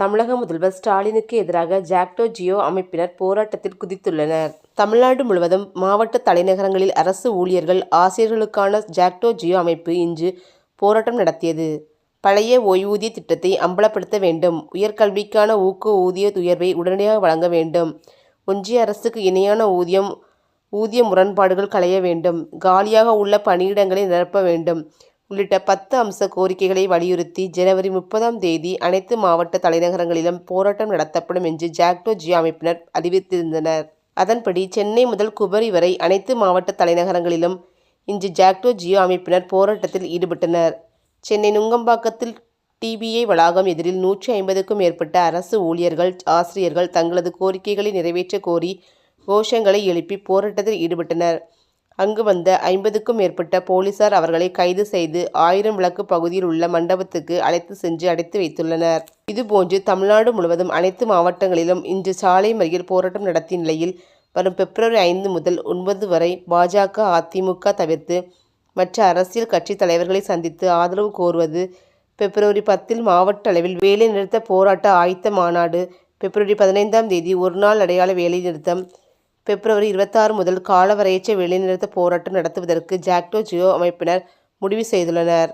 தமிழக முதல்வர் ஸ்டாலினுக்கு எதிராக ஜாக்டோ ஜியோ அமைப்பினர் போராட்டத்தில் குதித்துள்ளனர். தமிழ்நாடு முழுவதும் மாவட்ட தலைநகரங்களில் அரசு ஊழியர்கள் ஆசிரியர்களுக்கான ஜாக்டோ ஜியோ அமைப்பு இன்று போராட்டம் நடத்தியது. பழைய ஓய்வூதிய திட்டத்தை அம்பலப்படுத்த வேண்டும். உயர்கல்விக்கான ஊக்க ஊதிய உயர்வை உடனடியாக வழங்க வேண்டும். ஒன்றிய அரசுக்கு இணையான ஊதியம் ஊதிய முரண்பாடுகள் களைய வேண்டும். காலியாக உள்ள பணியிடங்களை நிரப்ப வேண்டும். உள்ளிட்ட பத்து அம்ச கோரிக்கைகளை வலியுறுத்தி ஜனவரி முப்பதாம் தேதி அனைத்து மாவட்ட தலைநகரங்களிலும் போராட்டம் நடத்தப்படும் என்று ஜாக்டோ ஜியோ அமைப்பினர் அறிவித்திருந்தனர். அதன்படி சென்னை முதல் குமரி வரை அனைத்து மாவட்ட தலைநகரங்களிலும் இன்று ஜாக்டோ ஜியோ அமைப்பினர் போராட்டத்தில் ஈடுபட்டனர். சென்னை நுங்கம்பாக்கத்தில் டிபிஐ வளாகம் எதிரில் நூற்றி ஐம்பதுக்கும் மேற்பட்ட அரசு ஊழியர்கள் ஆசிரியர்கள் தங்களது கோரிக்கைகளை நிறைவேற்ற கோரி கோஷங்களை எழுப்பி போராட்டத்தில் ஈடுபட்டனர். அங்கு வந்த ஐம்பதுக்கும் மேற்பட்ட போலீசார் அவர்களை கைது செய்து ஆயிரம் விளக்கு பகுதியில் உள்ள மண்டபத்துக்கு அழைத்து சென்று அடைத்து வைத்துள்ளனர். இதுபோன்று தமிழ்நாடு முழுவதும் அனைத்து மாவட்டங்களிலும் இன்று சாலை மறியல் போராட்டம் நடத்திய நிலையில் வரும் பிப்ரவரி ஐந்து முதல் ஒன்பது வரை பாஜக அதிமுக தவிர்த்து மற்ற அரசியல் கட்சி தலைவர்களை சந்தித்து ஆதரவு கோருவது பிப்ரவரி பத்தில் மாவட்ட அளவில் வேலைநிறுத்த போராட்ட ஆயத்த மாநாடு பிப்ரவரி பதினைந்தாம் தேதி ஒருநாள் அடையாள வேலைநிறுத்தம் பிப்ரவரி இருபத்தாறு முதல் காலவரையற்ற வேலைநிறுத்த போராட்டம் நடத்துவதற்கு ஜாக்டோ ஜியோ அமைப்பினர் முடிவு செய்துள்ளனர்.